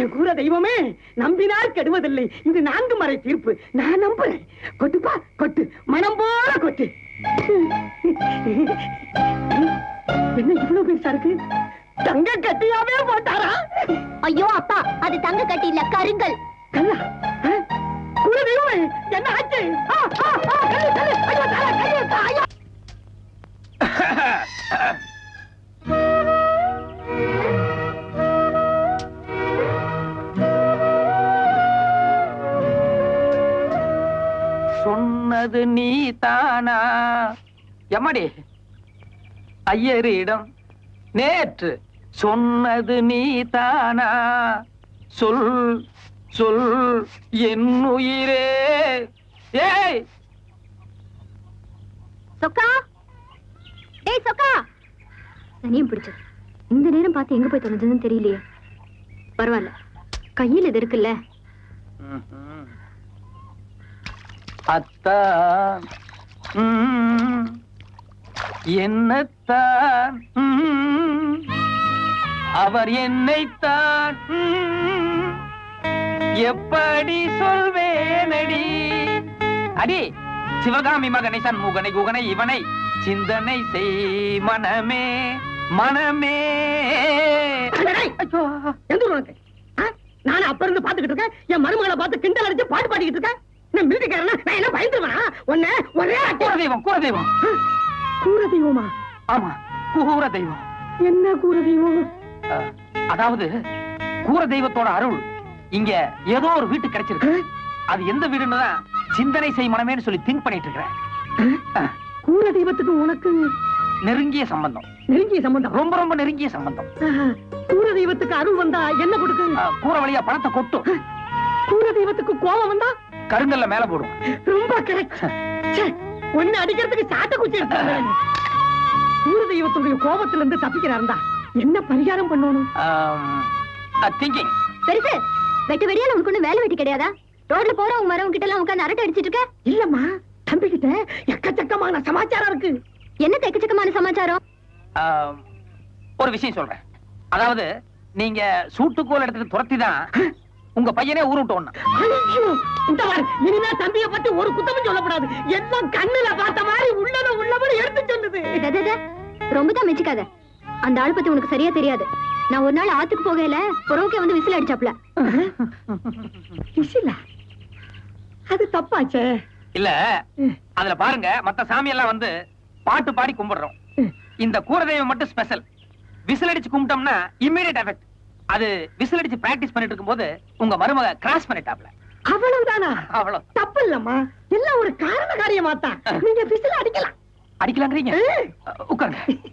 என் கூற தெய்வமே நம்பினால் கெடுவதில்லை. இது நான்கு மறை தீர்ப்பு. நான் நம்புறேன். கொட்டுப்பா கொட்டு. மனம் போல கொட்டு. என்ன இவ்வளவு பெருசா இருக்கு? தங்க கட்டியாவே போட்டாரா? ஐயோ அப்பா அது தங்க கட்டி இல்ல கருங்கல். கல்லா சொன்னது நீ தானா எம்மடி? ஐயரிடம் நேற்று சொன்னது நீ தானா சொல் சொல் என் உயிரே. ஏய்! சொக்கா! டேய் சொக்கா! தனியும் பிடிச்சது. இந்த நேரம் பார்த்து எங்க போய் தொலைஞ்சதுன்னு தெரியலையே. பரவாயில்ல. கையில் இது இருக்குல்ல. அத்தான் என்னத்தான் அவர் என்னைத்தான் எப்படி சொல்வேனடி? அடி சிவகாமி மகனை சண்முகனை குகனை இவனை சிந்தனை செய் மனமே மனமே. டேய், எந்த நானும் அப்ப இருந்து பாத்துக்கிட்டு இருக்கேன். என் மருமகளை பார்த்து கிண்டல் அடிச்சு பாட்டு பாடிக்கிட்டு இருக்கேன். நான் மிருதிக்காரனா? நான் என்ன பயந்துருவேனா? உன்னை ஒரே. கூற தெய்வம் கூற தெய்வம் ஆமா தெய்வம் என்ன தெய்வம் அஹ், அதாவது தெய்வத்தோட அருள் இங்க ஏதோ ஒரு வீட்டு கிடைச்சிருக்கு. அது எந்த வீடுன்னு தான் சிந்தனை செய் மனமேன்னு சொல்லி திங்க் பண்ணிட்டு இருக்கிறேன் கூற தெய்வத்துக்கு உனக்கு நெருங்கிய சம்பந்தம். நெருங்கிய சம்பந்தம்? ரொம்ப ரொம்ப நெருங்கிய சம்பந்தம். கூற தெய்வத்துக்கு அருள் வந்தா என்ன கொடுக்கு கூற வழியா பணத்தை கொட்டும் கூற தெய்வத்துக்கு கோபம் வந்தா கருங்கல்ல மேல போடும் ரொம்ப கரெக்ட் ஒன்னு அடிக்கிறதுக்கு சாட்ட குச்சி எடுத்து கூற தெய்வத்துடைய கோபத்துல இருந்து தப்பிக்கிறாருந்தா என்ன பரிகாரம் பண்ணணும்? திங்கிங் பெருசு வெட்டு வெடியால உனக்கு ஒண்ணு வேலை வெட்டி கிடையாதா? ரோட்ல போறவங்க மரவங்க கிட்ட எல்லாம் உட்காந்து அரட்டை அடிச்சிட்டு இருக்க? இல்லம்மா தம்பி கிட்ட எக்கச்சக்கமான சமாச்சாரம் இருக்கு. என்ன தெக்கச்சக்கமான சமாச்சாரம்? ஒரு விஷயம் சொல்றேன். அதாவது நீங்க சூட்டுக்கோல் எடுத்துட்டு துரத்தி தான் உங்க பையனே ஊர் விட்டு ஒண்ணு ஐயோ இந்த மாதிரி இனிமே தம்பிய பத்தி ஒரு குத்தமும் சொல்லக்கூடாது. எல்லாம் கண்ணுல பார்த்த மாதிரி உள்ளத உள்ளபடி எடுத்து டே. ரொம்ப தான் மெச்சிக்காத அந்த ஆள் பத்தி உனக்கு சரியா தெரியாது. நான் ஒரு நாள் ஆத்துக்கு போகையில புறவுக்கே வந்து விசில் அடிச்சாப்ல விசிலா? அது தப்பாச்சே. இல்ல அதுல பாருங்க மத்த சாமி எல்லாம் வந்து பாட்டு பாடி கும்பிடுறோம். இந்த கூரதெய்வம் மட்டும் ஸ்பெஷல் விசில் அடிச்சு கும்பிட்டோம்னா இம்மீடியட் எஃபெக்ட் அது விசில் அடிச்சு பிராக்டிஸ் பண்ணிட்டு இருக்கும்போது உங்க மருமக கிராஸ் பண்ணிட்டாப்ல. அவ்வளவுதானா? அவ்வளவு. தப்பு இல்லம்மா எல்லாம் ஒரு காரண காரியமாத்தான். நீங்க விசில் அடிக்கலாம். அடிக்கலாங்கிறீங்க? உட்காருங்க.